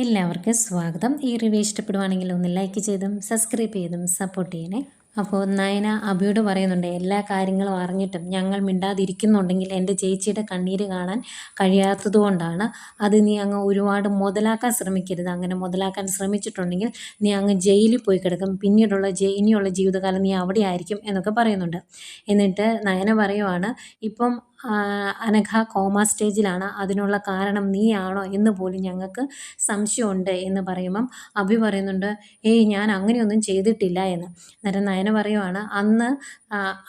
എല്ലാവർക്കും സ്വാഗതം. ഈ റിവ്യൂ ഇഷ്ടപ്പെടുവാണെങ്കിൽ ഒന്ന് ലൈക്ക് ചെയ്തും സബ്സ്ക്രൈബ് ചെയ്തും സപ്പോർട്ട് ചെയ്യണേ. അപ്പോൾ നയന അബിയോട് പറയുന്നുണ്ട് എല്ലാ കാര്യങ്ങളും അറിഞ്ഞിട്ടും ഞങ്ങൾ മിണ്ടാതിരിക്കുന്നുണ്ടെങ്കിൽ എന്റെ ചേച്ചിയുടെ കണ്ണീര് കാണാൻ കഴിയാത്തതുകൊണ്ടാണ് അത് നീ അങ്ങ് ഒരുപാട് മുതലാക്കാൻ ശ്രമിക്കരുത്. അങ്ങനെ മുതലാക്കാൻ ശ്രമിച്ചിട്ടുണ്ടെങ്കിൽ നീ അങ്ങ് ജയിലിൽ പോയി കിടക്കും. പിന്നീടുള്ള ഇനിയുള്ള ജീവിതകാലം നീ അവിടെ ആയിരിക്കും എന്നൊക്കെ പറയുന്നുണ്ട്. എന്നിട്ട് നയന പറയുവാണ് ഇപ്പം അനഘ കോമ സ്റ്റേജിലാണ്. അതിനുള്ള കാരണം നീയാണോ എന്ന് പോലും ഞങ്ങൾക്ക് സംശയമുണ്ട് എന്ന് പറയുമ്പം അഭി പറയുന്നുണ്ട് ഏയ് ഞാൻ അങ്ങനെയൊന്നും ചെയ്തിട്ടില്ല എന്ന്. അന്നേരം നയന പറയുവാണ് അന്ന്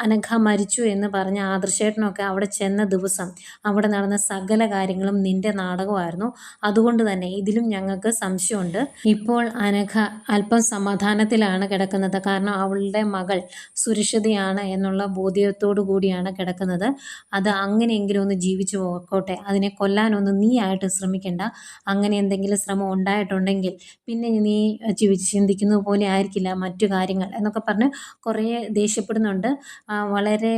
അനഘ മരിച്ചു എന്ന് പറഞ്ഞ ആദർശേട്ടനൊക്കെ അവിടെ ചെന്ന ദിവസം അവിടെ നടന്ന സകല കാര്യങ്ങളും നിന്റെ നാടകമായിരുന്നു. അതുകൊണ്ട് തന്നെ ഇതിലും ഞങ്ങൾക്ക് സംശയമുണ്ട്. ഇപ്പോൾ അനഘ അല്പം സമാധാനത്തിലാണ് കിടക്കുന്നത്. കാരണം അവളുടെ മകൾ സുരക്ഷിതയാണ് എന്നുള്ള ബോധ്യത്തോടു കൂടിയാണ് കിടക്കുന്നത്. അത് അങ്ങനെയെങ്കിലും ഒന്ന് ജീവിച്ചു പോക്കോട്ടെ അതിനെ കൊല്ലാനൊന്നും നീ ആയിട്ട് ശ്രമിക്കണ്ട. അങ്ങനെ എന്തെങ്കിലും ശ്രമം ഉണ്ടായിട്ടുണ്ടെങ്കിൽ പിന്നെ നീ ചിന്തിക്കുന്നത് പോലെ ആയിരിക്കില്ല മറ്റു കാര്യങ്ങൾ എന്നൊക്കെ പറഞ്ഞ് കുറേ ദേഷ്യപ്പെടുന്നുണ്ട്. വളരെ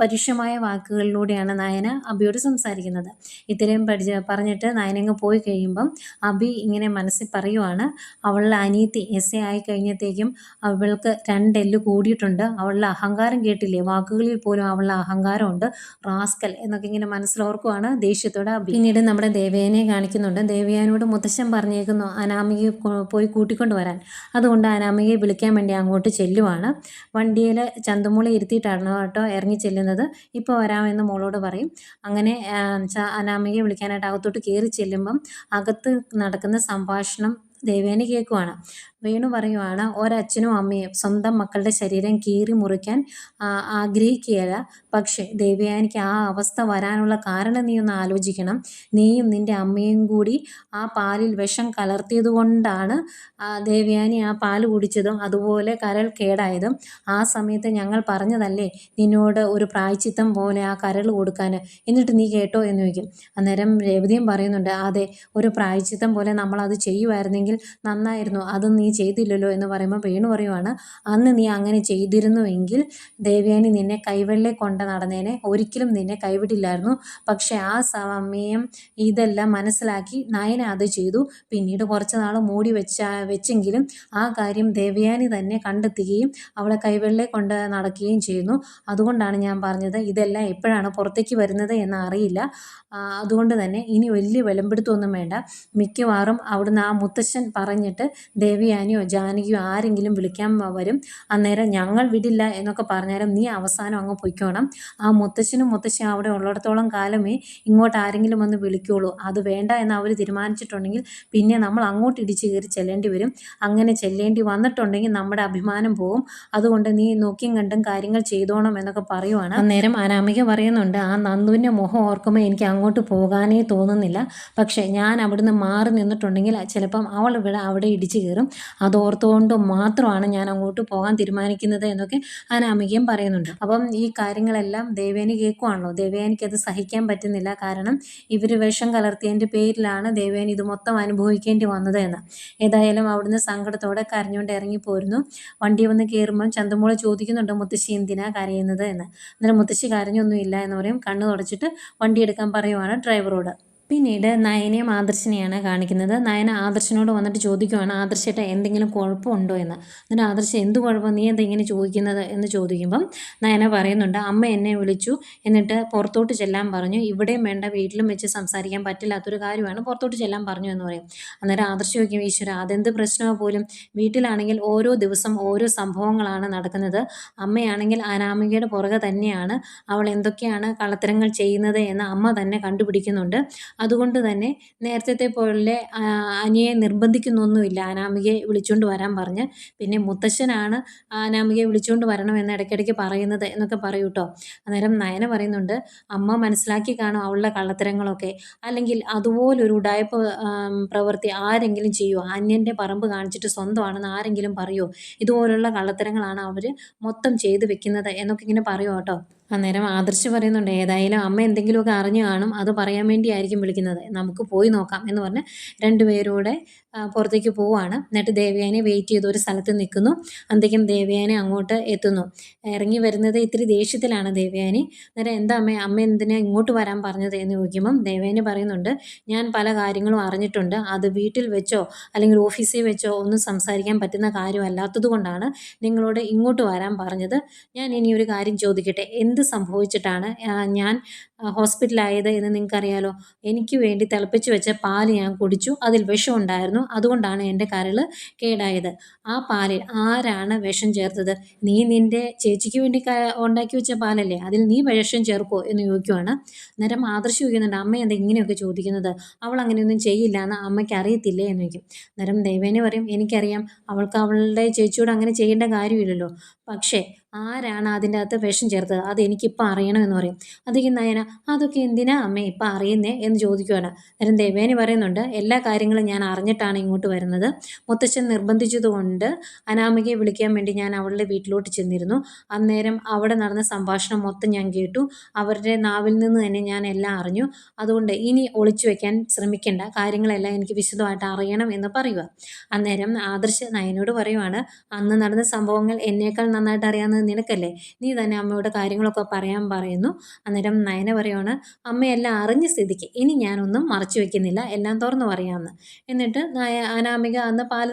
പരുഷമായ വാക്കുകളിലൂടെയാണ് നയന അബിയോട് സംസാരിക്കുന്നത്. ഇത്രയും പഠിച്ച് പറഞ്ഞിട്ട് നയനങ്ങ് പോയി കഴിയുമ്പം അബി ഇങ്ങനെ മനസ്സിൽ പറയുവാണ് അവളുടെ അനിയത്തി എസ് എ ആയി കഴിഞ്ഞത്തേക്കും അവൾക്ക് രണ്ടെല്ല് കൂടിയിട്ടുണ്ട്. അവളുടെ അഹങ്കാരം കേട്ടില്ലേ? വാക്കുകളിൽ പോലും അവളുടെ അഹങ്കാരമുണ്ട്. റാസ്കൽ എന്നൊക്കെ ഇങ്ങനെ മനസ്സിലോർക്കുവാണ് ദേഷ്യത്തോടെ പിന്നീട് നമ്മുടെ ദേവയാനെ കാണിക്കുന്നുണ്ട്. ദേവയാനോട് മുത്തശ്ശൻ പറഞ്ഞേക്കുന്നു അനാമികയെ പോയി കൂട്ടിക്കൊണ്ട് വരാൻ. അതുകൊണ്ട് അനാമികയെ വിളിക്കാൻ വേണ്ടി അങ്ങോട്ട് ചെല്ലുവാണ്. വണ്ടിയിൽ ചന്തമൂളി ഇരുത്തിയിട്ടാണ് കേട്ടോ ഇറങ്ങി ചെല്ലുന്നത്. ഇപ്പോൾ വരാമെന്ന് മോളോട് പറയും. അങ്ങനെ അനാമികയെ വിളിക്കാനായിട്ട് അകത്തോട്ട് കയറി ചെല്ലുമ്പം അകത്ത് നടക്കുന്ന സംഭാഷണം ദേവേനെ കേൾക്കുവാണ്. വേണു പറയുവാണ് ഒരച്ഛനും അമ്മയും സ്വന്തം മക്കളുടെ ശരീരം കീറി മുറിക്കാൻ ആഗ്രഹിക്കുകയില്ല. പക്ഷേ ദേവയാനിക്ക് ആ അവസ്ഥ വരാനുള്ള കാരണം നീ ഒന്ന് ആലോചിക്കണം. നീയും നിന്റെ അമ്മയും കൂടി ആ പാലിൽ വിഷം കലർത്തിയത് കൊണ്ടാണ് ദേവയാനി ആ പാൽ കുടിച്ചതും അതുപോലെ കരൾ കേടായതും. ആ സമയത്ത് ഞങ്ങൾ പറഞ്ഞതല്ലേ നിന്നോട് ഒരു പ്രായച്ചിത്തം പോലെ ആ കരൾ കൊടുക്കാൻ. എന്നിട്ട് നീ കേട്ടോ എന്ന് ചോദിക്കും. അന്നേരം രേവതിയും പറയുന്നുണ്ട് അതെ ഒരു പ്രായച്ചിത്തം പോലെ നമ്മളത് ചെയ്യുമായിരുന്നെങ്കിൽ നന്നായിരുന്നു. അത് നീ ചെയ്തില്ലല്ലോ എന്ന് പറയുമ്പോൾ വേണു പറയുവാണ് അന്ന് നീ അങ്ങനെ ചെയ്തിരുന്നുവെങ്കിൽ ദേവയാനി നിന്നെ കൈവെള്ളെ കൊണ്ട് നടന്നേനെ. ഒരിക്കലും നിന്നെ കൈവിടില്ലായിരുന്നു. പക്ഷെ ആ സമയം ഇതെല്ലാം മനസ്സിലാക്കി നയന അത് ചെയ്തു. പിന്നീട് കുറച്ച് നാൾ മൂടി വെച്ച വെച്ചെങ്കിലും ആ കാര്യം ദേവയാനി തന്നെ കണ്ടെത്തുകയും അവളെ കൈവെള്ളെ കൊണ്ട് നടക്കുകയും ചെയ്യുന്നു. അതുകൊണ്ടാണ് ഞാൻ പറഞ്ഞത് ഇതെല്ലാം എപ്പോഴാണ് പുറത്തേക്ക് വരുന്നത് എന്ന് അറിയില്ല. അതുകൊണ്ട് തന്നെ ഇനി വലിയ വിലമ്പെടുത്തൊന്നും വേണ്ട. മിക്കവാറും അവിടുന്ന് ആ മുത്തശ്ശൻ പറഞ്ഞിട്ട് ദേവിയാനിയോ ജാനകിയോ ആരെങ്കിലും വിളിക്കാൻ വരും അന്നേരം ഞങ്ങൾ വിടില്ല എന്നൊക്കെ പറഞ്ഞാലും നീ അവസാനം അങ്ങ് പൊയ്ക്കോണം. ആ മുത്തശ്ശനും മുത്തശ്ശനും അവിടെ ഉള്ളിടത്തോളം കാലമേ ഇങ്ങോട്ട് ആരെങ്കിലും വന്ന് വിളിക്കുള്ളൂ. അത് വേണ്ട എന്ന് അവർ തീരുമാനിച്ചിട്ടുണ്ടെങ്കിൽ പിന്നെ നമ്മൾ അങ്ങോട്ട് ഇടിച്ച് കയറി ചെല്ലേണ്ടി വരും. അങ്ങനെ ചെല്ലേണ്ടി വന്നിട്ടുണ്ടെങ്കിൽ നമ്മുടെ അഭിമാനം പോകും അതുകൊണ്ട് നീ നോക്കിയും കണ്ടും കാര്യങ്ങൾ ചെയ്തോണം എന്നൊക്കെ പറയുവാണ്. അന്നേരം അനാമിക പറയുന്നുണ്ട് ആ നന്ദുവിന്റെ മുഖം ഓർക്കുമ്പോൾ എനിക്ക് അങ്ങോട്ട് പോകാനേ തോന്നുന്നില്ല. പക്ഷേ ഞാൻ അവിടുന്ന് മാറി നിന്നിട്ടുണ്ടെങ്കിൽ ചിലപ്പം അവൾ ഇവിടെ അവിടെ ഇടിച്ചു കയറും. അതോർത്തുകൊണ്ട് മാത്രമാണ് ഞാൻ അങ്ങോട്ട് പോകാൻ തീരുമാനിക്കുന്നത് എന്നൊക്കെ അനാമികയും പറയുന്നുണ്ട്. അപ്പം ഈ കാര്യങ്ങളെല്ലാം ദേവേനി കേൾക്കുവാണല്ലോ. ദേവേനിക്ക് അത് സഹിക്കാൻ പറ്റുന്നില്ല. കാരണം ഇവർ വിഷം കലർത്തിയതിന്റെ പേരിലാണ് ദേവേനി ഇത് മൊത്തം അനുഭവിക്കേണ്ടി വന്നത് എന്ന്. ഏതായാലും അവിടുന്ന് സങ്കടത്തോടെ കരഞ്ഞുകൊണ്ട് ഇറങ്ങിപ്പോരുന്നു വണ്ടി വന്ന് കയറുമ്പം ചന്തമോൾ ചോദിക്കുന്നുണ്ട് മുത്തശ്ശി എന്തിനാ കരയുന്നത്? എന്ന്. അന്നേരം മുത്തശ്ശി കരഞ്ഞൊന്നുമില്ല എന്ന് പറയും. കണ്ണ് തുടച്ചിട്ട് വണ്ടി എടുക്കാൻ പറയുവാണ് ഡ്രൈവറോട്. പിന്നീട് നയനയും ആദർശനെയാണ് കാണിക്കുന്നത്. നയന ആദർശനോട് വന്നിട്ട് ചോദിക്കുവാണ് ആദർശേട്ട എന്തെങ്കിലും കുഴപ്പമുണ്ടോ എന്ന്? എന്നിട്ട് ആദർശം എന്ത് കുഴപ്പം? നീ എന്താ ഇങ്ങനെ ചോദിക്കുന്നത്? എന്ന് ചോദിക്കുമ്പം നയന പറയുന്നുണ്ട് അമ്മ എന്നെ വിളിച്ചു എന്നിട്ട് പുറത്തോട്ട് ചെല്ലാൻ പറഞ്ഞു. ഇവിടെയും വേണ്ട വീട്ടിലും വെച്ച് സംസാരിക്കാൻ പറ്റില്ലാത്തൊരു കാര്യമാണ് പുറത്തോട്ട് ചെല്ലാൻ പറഞ്ഞു എന്ന് പറയും. അന്നേരം ആദർശം ചോദിക്കും ഈശ്വര അതെന്ത് പ്രശ്നമോ പോലും? വീട്ടിലാണെങ്കിൽ ഓരോ ദിവസം ഓരോ സംഭവങ്ങളാണ് നടക്കുന്നത്. അമ്മയാണെങ്കിൽ അനാമികയുടെ പുറകെ തന്നെയാണ്. അവൾ എന്തൊക്കെയാണ് കള്ളത്തരങ്ങൾ ചെയ്യുന്നത് എന്ന് അമ്മ തന്നെ കണ്ടുപിടിക്കുന്നുണ്ട്. അതുകൊണ്ട് തന്നെ നേരത്തെ പോലെ അനിയെ നിർബന്ധിക്കുന്നൊന്നുമില്ല. അനാമികയെ വിളിച്ചുകൊണ്ട് വരാൻ പറഞ്ഞ്. പിന്നെ മുത്തശ്ശനാണ് അനാമികയെ വിളിച്ചുകൊണ്ട് വരണം എന്ന് ഇടയ്ക്കിടയ്ക്ക് പറയുന്നത് എന്നൊക്കെ പറയൂ കേട്ടോ അന്നേരം നയന പറയുന്നുണ്ട് അമ്മ മനസ്സിലാക്കി കാണും അവളുടെ കള്ളത്തരങ്ങളൊക്കെ. അല്ലെങ്കിൽ അതുപോലൊരു ഉടായ്പ പ്രവൃത്തി ആരെങ്കിലും ചെയ്യുമോ അന്യന്റെ പറമ്പ് കാണിച്ചിട്ട് സ്വന്തമാണെന്ന് ആരെങ്കിലും പറയുമോ ഇതുപോലുള്ള കള്ളത്തരങ്ങളാണ് അവർ മൊത്തം ചെയ്തു വെക്കുന്നത് എന്നൊക്കെ ഇങ്ങനെ പറയുമോ കേട്ടോ അന്നേരം ആദർശ് പറയുന്നുണ്ട് ഏതായാലും അമ്മ എന്തെങ്കിലുമൊക്കെ അറിഞ്ഞു കാണും അത് പറയാൻ വേണ്ടിയായിരിക്കും വിളിക്കുന്നത്. നമുക്ക് പോയി നോക്കാം എന്ന് പറഞ്ഞ് രണ്ടുപേരൂടെ പുറത്തേക്ക് പോവാണ് എന്നിട്ട് ദേവയാനെ വെയിറ്റ് ചെയ്ത് ഒരു സ്ഥലത്ത് നിൽക്കുന്നു. അന്തേക്കും ദേവയാനെ അങ്ങോട്ട് എത്തുന്നു. ഇറങ്ങി വരുന്നത് ഇത്തിരി ദേഷ്യത്തിലാണ് ദേവയാനി. അന്നേരം എന്താ അമ്മ അമ്മ എന്തിനാ ഇങ്ങോട്ട് വരാൻ പറഞ്ഞത് എന്ന് ചോദിക്കുമ്പം ദേവയാനി പറയുന്നുണ്ട് ഞാൻ പല കാര്യങ്ങളും അറിഞ്ഞിട്ടുണ്ട്. അത് വീട്ടിൽ വെച്ചോ അല്ലെങ്കിൽ ഓഫീസിൽ വെച്ചോ ഒന്നും സംസാരിക്കാൻ പറ്റുന്ന കാര്യമല്ലാത്തതുകൊണ്ടാണ് നിങ്ങളോട് ഇങ്ങോട്ട് വരാൻ പറഞ്ഞത്. ഞാൻ ഇനി ഒരു കാര്യം ചോദിക്കട്ടെ. എന്ത് സംഭവിച്ചിട്ടാണ് ഞാൻ ഹോസ്പിറ്റലായത് എന്ന് നിങ്ങൾക്കറിയാലോ? എനിക്ക് വേണ്ടി തിളപ്പിച്ച് വെച്ച പാൽ ഞാൻ കുടിച്ചു. അതിൽ വിഷം ഉണ്ടായിരുന്നു അതുകൊണ്ടാണ് എന്റെ കരൾ കേടായത്. ആ പാലിൽ ആരാണ് വിഷം ചേർത്തത്? നീ നിന്റെ ചേച്ചിക്ക് വേണ്ടി ഉണ്ടാക്കി വെച്ച പാലല്ലേ? അതിൽ നീ വിഷം ചേർക്കുമോ എന്ന് ചോദിക്കുവാണ്. നേരം ആദർശ് ചോദിക്കുന്നുണ്ട് അമ്മ എന്താ ഇങ്ങനെയൊക്കെ ചോദിക്കുന്നത്? അവൾ അങ്ങനെയൊന്നും ചെയ്യില്ല എന്ന് അമ്മയ്ക്ക് അറിയത്തില്ലേ എന്ന് ചോദിക്കും. നേരം ദേവേനെ പറയും എനിക്കറിയാം അവൾക്ക് അവളുടെ ചേച്ചിയോട് അങ്ങനെ ചെയ്യേണ്ട കാര്യമില്ലല്ലോ. പക്ഷേ ആരാണ് അതിന്റെ അകത്ത് വിഷം ചേർത്തത്? അത് എനിക്കിപ്പോൾ അറിയണമെന്ന് പറയും. അതൊക്കെ നയന? അതൊക്കെ എന്തിനാ അമ്മ ഇപ്പം അറിയുന്നേ എന്ന് ചോദിക്കുവാണ്. അന്നേരം ദേവേനി പറയുന്നുണ്ട് എല്ലാ കാര്യങ്ങളും ഞാൻ അറിഞ്ഞിട്ടാണ് ഇങ്ങോട്ട് വരുന്നത്. മുത്തച്ഛൻ നിർബന്ധിച്ചതുകൊണ്ട് അനാമികയെ വിളിക്കാൻ വേണ്ടി ഞാൻ അവളുടെ വീട്ടിലോട്ട് ചെന്നിരുന്നു. അന്നേരം അവിടെ നടന്ന സംഭാഷണം മൊത്തം ഞാൻ കേട്ടു. അവരുടെ നാവിൽ നിന്ന് തന്നെ ഞാൻ എല്ലാം അറിഞ്ഞു. അതുകൊണ്ട് ഇനി ഒളിച്ചു വെക്കാൻ ശ്രമിക്കേണ്ട. കാര്യങ്ങളെല്ലാം എനിക്ക് വിശദമായിട്ട് അറിയണം എന്ന് പറയുക. അന്നേരം ആദർശ നയനോട് പറയുവാണ് അന്ന് നടന്ന സംഭവങ്ങൾ എന്നേക്കാൾ നന്നായിട്ട് നിനക്കല്ലേ? നീ തന്നെ അമ്മയോട് കാര്യങ്ങളൊക്കെ പറയാൻ പറയുന്നു. അന്നേരം നയന പറയുവാണ് അമ്മയെല്ലാം അറിഞ്ഞ സ്ഥിതിക്ക് ഇനി ഞാനൊന്നും മറച്ചു വെക്കുന്നില്ല. എല്ലാം തുറന്നു പറയാമെന്ന് എന്നിട്ട് നയ അനാമിക അന്ന് പാൽ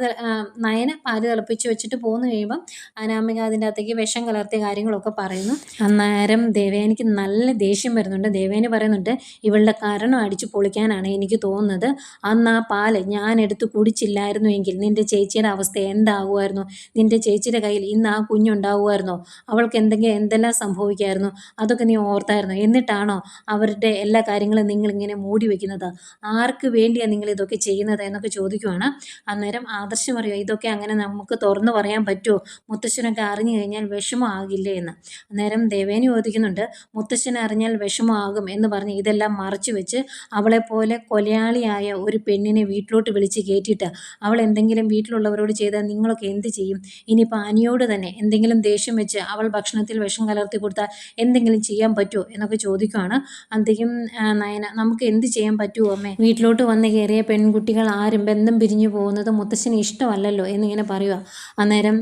നയന പാൽ തിളപ്പിച്ച് വെച്ചിട്ട് പോന്നു കഴിയുമ്പം അനാമിക അതിന്റെ അകത്തേക്ക് വിഷം കലർത്തിയ കാര്യങ്ങളൊക്കെ പറയുന്നു. അന്നേരം ദേവേനിക്ക് നല്ല ദേഷ്യം വരുന്നുണ്ട്. ദേവേന പറയുന്നുണ്ട് ഇവളുടെ കാരണം അടിച്ചു പൊളിക്കാനാണ് എനിക്ക് തോന്നുന്നത്. അന്ന് ആ പാൽ ഞാൻ എടുത്ത് കുടിച്ചില്ലായിരുന്നു എങ്കിൽ നിന്റെ ചേച്ചിയുടെ അവസ്ഥ എന്താകുമായിരുന്നു നിന്റെ ചേച്ചിയുടെ കയ്യിൽ ഇന്ന് ആ കുഞ്ഞുണ്ടാകുമായിരുന്നോ അവൾക്ക് എന്തെങ്കിലും എന്തെല്ലാം സംഭവിക്കായിരുന്നു അതൊക്കെ നീ ഓർത്തായിരുന്നു? എന്നിട്ടാണോ അവരുടെ എല്ലാ കാര്യങ്ങളും നിങ്ങളിങ്ങനെ മൂടി വെക്കുന്നത്? ആർക്ക് വേണ്ടിയാണ് നിങ്ങൾ ഇതൊക്കെ ചെയ്യുന്നത് എന്നൊക്കെ ചോദിക്കുവാണ്. അന്നേരം ആദർശം പറയുമോ ഇതൊക്കെ അങ്ങനെ നമുക്ക് തുറന്നു പറയാൻ പറ്റുമോ? മുത്തശ്ശനൊക്കെ അറിഞ്ഞു കഴിഞ്ഞാൽ വിഷമമാകില്ലേ എന്ന്. അന്നേരം ദേവേനി ചോദിക്കുന്നുണ്ട് മുത്തശ്ശൻ അറിഞ്ഞാൽ വിഷമമാകും എന്ന് പറഞ്ഞ് ഇതെല്ലാം മറച്ചു വെച്ച് അവളെപ്പോലെ കൊലയാളിയായ ഒരു പെണ്ണിനെ വീട്ടിലോട്ട് വിളിച്ച് കയറ്റിയിട്ട് അവൾ എന്തെങ്കിലും വീട്ടിലുള്ളവരോട് ചെയ്താൽ നിങ്ങളൊക്കെ എന്ത് ചെയ്യും? ഇനിയിപ്പോൾ അനിയോട് തന്നെ എന്തെങ്കിലും ദേഷ്യം അവൾ ഭക്ഷണത്തിൽ വിഷം കലർത്തി കൊടുത്താൽ എന്തെങ്കിലും ചെയ്യാൻ പറ്റുമോ എന്നൊക്കെ ചോദിക്കുവാണ് അന്തേക്കും നയന നമുക്ക് എന്ത് ചെയ്യാൻ പറ്റുമോ അമ്മേ? വീട്ടിലോട്ട് വന്ന് കയറിയ പെൺകുട്ടികൾ ആരും ബന്ധം പിരിഞ്ഞു പോകുന്നത് മുത്തശ്ശന് ഇഷ്ടമല്ലല്ലോ എന്നിങ്ങനെ പറയുക അന്നേരം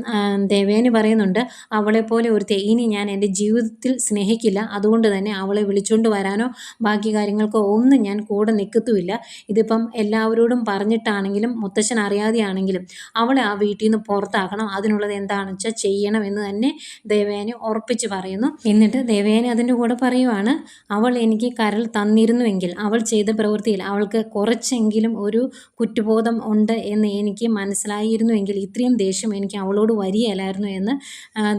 ദേവേന് പറയുന്നുണ്ട് അവളെപ്പോലെ ഒരുത്തെ ഇനി ഞാൻ എന്റെ ജീവിതത്തിൽ സ്നേഹിക്കില്ല. അതുകൊണ്ട് തന്നെ അവളെ വിളിച്ചുകൊണ്ട് വരാനോ ബാക്കി കാര്യങ്ങൾക്കോ ഒന്നും ഞാൻ കൂടെ നിൽക്കത്തുമില്ല ഇതിപ്പം എല്ലാവരോടും പറഞ്ഞിട്ടാണെങ്കിലും മുത്തശ്ശൻ അറിയാതെയാണെങ്കിലും അവളെ ആ വീട്ടിൽ നിന്ന് പുറത്താക്കണം. അതിനുള്ളത് എന്താണെന്ന് വെച്ചാൽ ചെയ്യണം എന്ന് തന്നെ ദേവയാനി ഉറപ്പിച്ച് പറയുന്നു. എന്നിട്ട് ദേവേനെ അതിന്റെ കൂടെ പറയുവാണ് അവൾ എനിക്ക് കരൾ തന്നിരുന്നുവെങ്കിൽ അവൾ ചെയ്ത പ്രവൃത്തിയിൽ അവൾക്ക് കുറച്ചെങ്കിലും ഒരു കുറ്റബോധം ഉണ്ട് എന്ന് എനിക്ക് മനസ്സിലായിരുന്നുവെങ്കിൽ ഇത്രയും ദേഷ്യം എനിക്ക് അവളോട് വരികയില്ലായിരുന്നു എന്ന്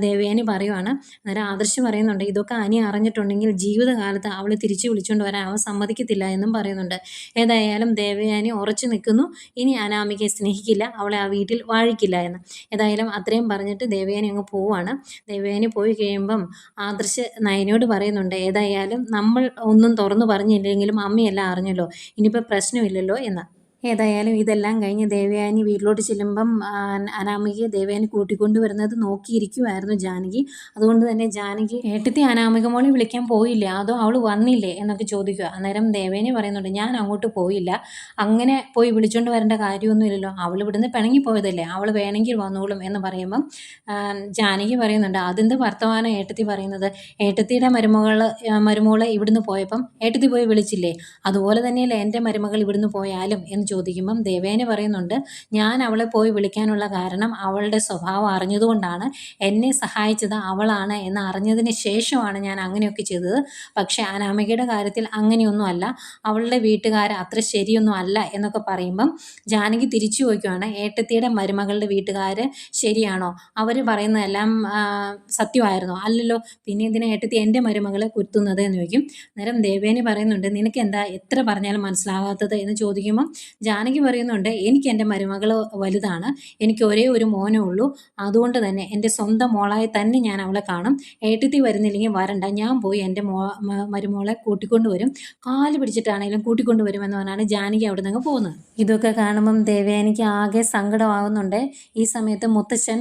ദേവേനെ പറയുവാണ്. അന്നേരം ആദർശ് പറയുന്നുണ്ട് ഇതൊക്കെ അനി അറിഞ്ഞിട്ടുണ്ടെങ്കിൽ ജീവിതകാലത്ത് അവൾ തിരിച്ചു വിളിച്ചുകൊണ്ട് വരാൻ അവൻ സമ്മതിക്കത്തില്ല എന്നും പറയുന്നുണ്ട്. ഏതായാലും ദേവയാനി ഉറച്ചു നിൽക്കുന്നു. ഇനി അനാമികയെ സ്നേഹിക്കില്ല അവളെ ആ വീട്ടിൽ വാഴിക്കില്ല എന്ന്. ഏതായാലും അത്രയും പറഞ്ഞിട്ട് ദേവയാനി അങ്ങ് പോവാണ്. ദേവയാനി പോയി കഴിയുമ്പം ആദർശ് നയനോട് പറയുന്നുണ്ട് ഏതായാലും നമ്മൾ ഒന്നും തുറന്നു പറഞ്ഞില്ലെങ്കിലും അമ്മയെല്ലാം അറിഞ്ഞല്ലോ ഇനിയിപ്പോൾ പ്രശ്നമില്ലല്ലോ എന്ന്. ഏതായാലും ഇതെല്ലാം കഴിഞ്ഞ് ദേവയാനി വീട്ടിലോട്ട് ചെല്ലുമ്പം അനാമികയെ ദേവയാനി കൂട്ടിക്കൊണ്ട് വരുന്നത് നോക്കിയിരിക്കുമായിരുന്നു ജാനകി. അതുകൊണ്ട് തന്നെ ജാനകി ഏട്ടത്തി അനാമിക മോളെ വിളിക്കാൻ പോയില്ല? അതോ അവൾ വന്നില്ലേ? എന്നൊക്കെ ചോദിക്കുക. അന്നേരം ദേവേനി പറയുന്നുണ്ട് ഞാൻ അങ്ങോട്ട് പോയില്ല. അങ്ങനെ പോയി വിളിച്ചുകൊണ്ട് വരേണ്ട കാര്യമൊന്നുമില്ലല്ലോ. അവൾ ഇവിടുന്ന് പിണങ്ങി പോയതല്ലേ അവൾ വേണമെങ്കിൽ വന്നോളും എന്ന് പറയുമ്പം ജാനകി പറയുന്നുണ്ട് അതിന്റെ വർത്തമാനം ഏട്ടത്തി പറയുന്നത്? ഏട്ടത്തിയുടെ മരുമകൾ മരുമോളെ ഇവിടുന്ന് പോയപ്പം ഏട്ടത്തി പോയി വിളിച്ചില്ലേ? അതുപോലെ തന്നെയല്ലേ എന്റെ മരുമകൾ ഇവിടുന്ന് പോയാലും? എന്ന് ചോദിക്കുമ്പം ദേവേന പറയുന്നുണ്ട് ഞാൻ അവളെ പോയി വിളിക്കാനുള്ള കാരണം അവളുടെ സ്വഭാവം അറിഞ്ഞതുകൊണ്ടാണ്. എന്നെ സഹായിച്ചത് അവളാണ് എന്ന് അറിഞ്ഞതിന് ശേഷമാണ് ഞാൻ അങ്ങനെയൊക്കെ ചെയ്തത്. പക്ഷേ അനാമികയുടെ കാര്യത്തിൽ അങ്ങനെയൊന്നും അല്ല. അവളുടെ വീട്ടുകാർ അത്ര ശരിയൊന്നും അല്ല എന്നൊക്കെ പറയുമ്പം ജാനകി തിരിച്ചു ചോദിക്കുവാണ് ഏട്ടത്തിയുടെ മരുമകളുടെ വീട്ടുകാർ ശരിയാണോ? അവർ പറയുന്നതെല്ലാം സത്യമായിരുന്നു? അല്ലല്ലോ പിന്നെ ഇതിനെ ഏട്ടത്തി എന്റെ മരുമകളെ കുത്തുന്നത് എന്ന് ചോദിക്കും. നേരം ദേവേനി പറയുന്നുണ്ട് നിനക്ക് എന്താ എത്ര പറഞ്ഞാലും മനസ്സിലാകാത്തത്? എന്ന് ചോദിക്കുമ്പം ജാനകി പറയുന്നുണ്ട് എനിക്ക് എന്റെ മരുമകൾ വലുതാണ്. എനിക്ക് ഒരേ ഒരു മോനേ ഉള്ളൂ. അതുകൊണ്ട് തന്നെ എന്റെ സ്വന്തം മോളായി തന്നെ ഞാൻ അവളെ കാണും. ഏട്ടിത്തി വരുന്നില്ലെങ്കിൽ വരണ്ട. ഞാൻ പോയി എന്റെ മോ മരുമോളെ കൂട്ടിക്കൊണ്ടുവരും കാൽ പിടിച്ചിട്ടാണെങ്കിലും കൂട്ടിക്കൊണ്ടുവരുമെന്ന് പറഞ്ഞാണ് ജാനകി അവിടെ നിന്ന് പോകുന്നത്. ഇതൊക്കെ കാണുമ്പം ദേവയാനിക്ക് ആകെ സങ്കടമാകുന്നുണ്ട് ഈ സമയത്ത് മുത്തശ്ശൻ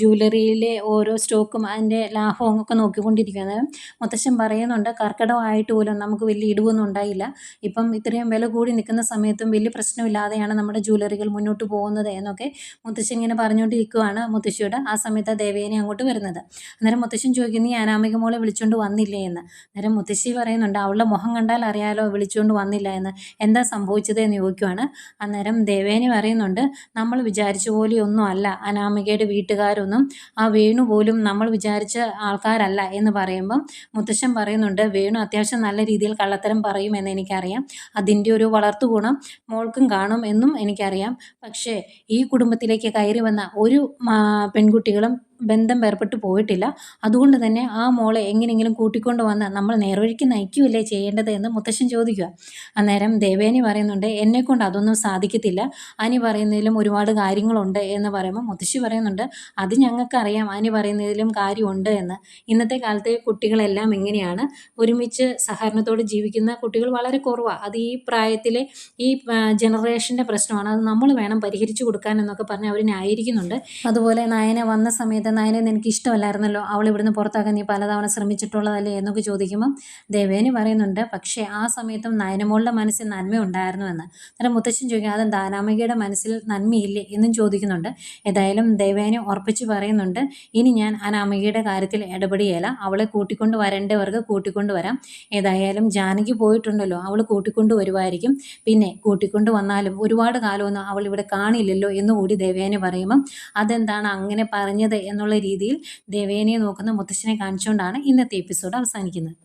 ജ്വല്ലറിയിലെ ഓരോ സ്റ്റോക്കും അതിന്റെ ലാഭവും ഒക്കെ നോക്കിക്കൊണ്ടിരിക്കുന്നത്. മുത്തശ്ശൻ പറയുന്നുണ്ട് കർക്കിടകമായിട്ട് പോലും നമുക്ക് വലിയ ഇടിവൊന്നും ഉണ്ടായില്ല. ഇപ്പം ഇത്രയും വില കൂടി നിൽക്കുന്ന സമയത്തും വലിയ പ്രശ്നമില്ലാതെയാണ് നമ്മുടെ ജ്വല്ലറികൾ മുന്നോട്ട് പോകുന്നത് എന്നൊക്കെ മുത്തശ്ശൻ ഇങ്ങനെ പറഞ്ഞുകൊണ്ടിരിക്കുകയാണ് മുത്തശ്ശിയോട്. ആ സമയത്ത് ദേവേനെ അങ്ങോട്ട് വരുന്നത്. അന്നേരം മുത്തശ്ശൻ ചോദിക്കുന്നു ഈ അനാമിക മോളെ വിളിച്ചുകൊണ്ട് വന്നില്ലേ എന്ന്? അന്നേരം മുത്തശ്ശി പറയുന്നുണ്ട് അവളുടെ മുഖം കണ്ടാൽ അറിയാലോ വിളിച്ചുകൊണ്ട് വന്നില്ല എന്ന്. എന്താ സംഭവിച്ചത്? എന്ന് ചോദിക്കുവാണ്. അന്നേരം ദേവേനി പറയുന്നുണ്ട് നമ്മൾ വിചാരിച്ച പോലെയൊന്നും അല്ല. അനാമികയുടെ വീട്ടുകാരൊന്നും ആ വേണു പോലും നമ്മൾ വിചാരിച്ച ആൾക്കാരല്ല. എന്ന് പറയുമ്പം മുത്തശ്ശൻ പറയുന്നുണ്ട് വേണു അത്യാവശ്യം നല്ല രീതിയിൽ കള്ളത്തരം പറയുമെന്ന് എനിക്കറിയാം. അതിന്റെ ഒരു വളർത്തു ഗുണം മോൾക്കും കാണും എന്നും എനിക്കറിയാം. പക്ഷേ ഈ കുടുംബത്തിലേക്ക് കയറി വന്ന ഒരു പെൺകുട്ടികളും ബന്ധം വേർപെട്ട് പോയിട്ടില്ല. അതുകൊണ്ട് തന്നെ ആ മോളെ എങ്ങനെയെങ്കിലും കൂട്ടിക്കൊണ്ട് വന്ന് നമ്മൾ നേർവഴിക്ക് നയിക്കുകയല്ലേ ചെയ്യേണ്ടത് എന്ന് മുത്തശ്ശൻ ചോദിക്കുക. അന്നേരം ദേവേനി പറയുന്നുണ്ട് എന്നെക്കൊണ്ട് അതൊന്നും സാധിക്കത്തില്ല. അനി പറയുന്നതിലും ഒരുപാട് കാര്യങ്ങളുണ്ട് എന്ന് പറയുമ്പോൾ മുത്തശ്ശി പറയുന്നുണ്ട് അത് ഞങ്ങൾക്കറിയാം. അനി പറയുന്നതിലും കാര്യമുണ്ട് എന്ന്. ഇന്നത്തെ കാലത്തെ കുട്ടികളെല്ലാം ഇങ്ങനെയാണ്. ഒരുമിച്ച് സഹകരണത്തോട് ജീവിക്കുന്ന കുട്ടികൾ വളരെ കുറവാണ് അത് ഈ പ്രായത്തിലെ ഈ ജനറേഷന്റെ പ്രശ്നമാണ്. അത് നമ്മൾ വേണം പരിഹരിച്ചു കൊടുക്കാൻ എന്നൊക്കെ പറഞ്ഞ് അവർ ന്യായീകരിക്കുന്നുണ്ട്. അതുപോലെ നയന വന്ന സമയത്ത് നയനെ നിനക്ക് ഇഷ്ടമല്ലായിരുന്നല്ലോ അവൾ ഇവിടുന്ന് പുറത്താക്കാൻ നീ പലതവണ ശ്രമിച്ചിട്ടുള്ളതല്ലേ എന്നൊക്കെ ചോദിക്കുമ്പം ദേവേനി പറയുന്നുണ്ട് പക്ഷേ ആ സമയത്തും നയനമോളുടെ മനസ്സിൽ നന്മ ഉണ്ടായിരുന്നു എന്ന് അന്നേരം മുത്തശ്ശൻ ചോദിക്കും അത് ദാനാമികയുടെ മനസ്സിൽ നന്മയില്ലേ? എന്നും ചോദിക്കുന്നുണ്ട്. ഏതായാലും ദേവേനി ഉറപ്പിച്ച് പറയുന്നുണ്ട് ഇനി ഞാൻ അനാമികയുടെ കാര്യത്തിൽ ഇടപെടുകയില്ല. അവളെ കൂട്ടിക്കൊണ്ട് വരേണ്ടവർക്ക് കൂട്ടിക്കൊണ്ട് വരാം. ഏതായാലും ജാനകി പോയിട്ടുണ്ടല്ലോ അവൾ കൂട്ടിക്കൊണ്ട് വരുമായിരിക്കും പിന്നെ കൂട്ടിക്കൊണ്ട് വന്നാലും ഒരുപാട് കാലമൊന്നും അവൾ ഇവിടെ കാണില്ലല്ലോ എന്നുകൂടി ദേവേനി പറയുമ്പം അതെന്താണ് അങ്ങനെ പറഞ്ഞത് എന്നുള്ള രീതിയിൽ ദേവേനെ നോക്കുന്ന മുത്തശ്ശനെ കാണിച്ചുകൊണ്ടാണ് ഇന്നത്തെ എപ്പിസോഡ് അവസാനിക്കുന്നത്.